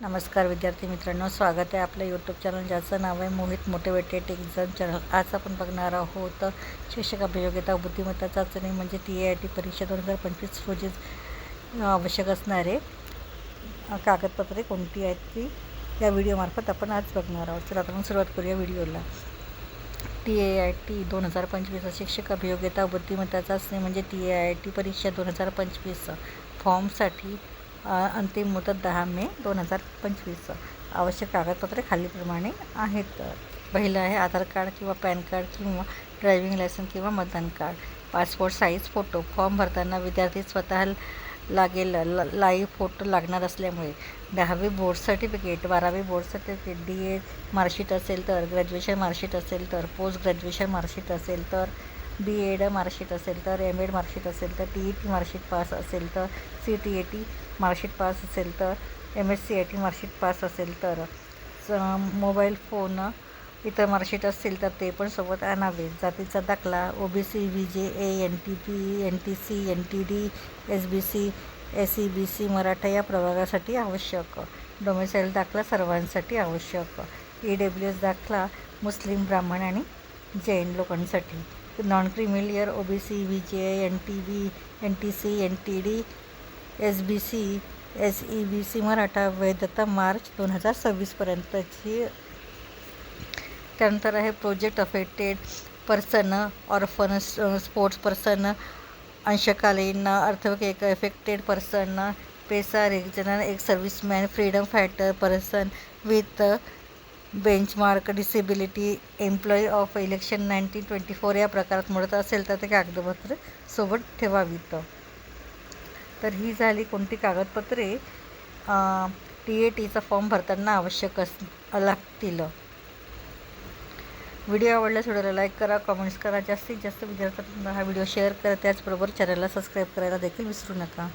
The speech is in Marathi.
नमस्कार विद्यार्थी मित्रांनो स्वागत आहे आपल्या यूट्यूब चॅनल ज्याचं नाव आहे मोहित मोटिवेटेड एक्झाम चॅनल आज आपण बघणार आहोत शिक्षक अभियोग्यता बुद्धिमत्ता चाचणी म्हणजे टी ए आय टी परीक्षा दोन हजार पंचवीस रोजी आवश्यक असणारे कागदपत्रे कोणती आहेत ती या व्हिडिओमार्फत आपण आज बघणार आहोत. तर आपण सुरुवात करूया व्हिडिओला टी ए आय टी दोन हजार पंचवीस शिक्षक अभियोग्यता बुद्धिमत्ता चाचणी म्हणजे टी ए आय टी परीक्षा दोन हजार पंचवीस फॉर्मसाठी अंतिम मुदत दहा मे दोन हजार पंचवीस आवश्यक कागदपत्रे खालीलप्रमाणे आहेत. पहिलं आहे आधार कार्ड किंवा पॅन कार्ड किंवा ड्रायव्हिंग लायसन किंवा मतदान card. Passport size photo form भरताना विद्यार्थी स्वतः लागेल ल लाईव्ह फोटो लागणार असल्यामुळे. दहावी बोर्ड सर्टिफिकेट बारावी board certificate D A marksheet असेल तर ग्रॅज्युएशन मार्कशीट असेल तर पोस्ट ग्रॅज्युएशन मार्कशीट असेल तर बी एड मार्कशीट असेल तर एम एड मार्कशीट असेल तर T E T marksheet pass असेल तर C T A T marksheet pass असेल तर M S C I T marksheet pass असेल तर मोबाईल फोन इतर मार्कशीट असतील तर ते पण सोबत आणावे. जातीचा दाखला ओ B C V J A N T P N T C N T D S B C S E B C Maratha या प्रभागासाठी आवश्यक. डोमेसाईल दाखला सर्वांसाठी आवश्यक. ई डब्ल्यू एस दाखला मुस्लिम ब्राह्मण आणि जैन लोकांसाठी. Non creamy layer O B C V J N T B N T C N T D S B C S E B C Maratha वैधता मार्च दोन हजार सव्वीसपर्यंतची त्यानंतर आहे project affected person orphan sports person अंशकालीन अर्थविक एक person PESA regional ex serviceman freedom fighter person with benchmark disability employee of election nineteen twenty four या प्रकारात मिळत असेल तर ते कागदपत्र सोबत ठेवावीत तर ही झाली कोणती कागदपत्रे? टी ए टीचा फॉर्म भरताना आवश्यक अस लागतील. व्हिडिओ आवडल्यास व्हिडिओला लाईक करा कमेंट्स करा. जास्तीत जास्त विद्यार्थ्यांना हा व्हिडिओ शेअर करा. त्याचबरोबर चॅनलला सबस्क्राईब करायला देखील विसरू नका.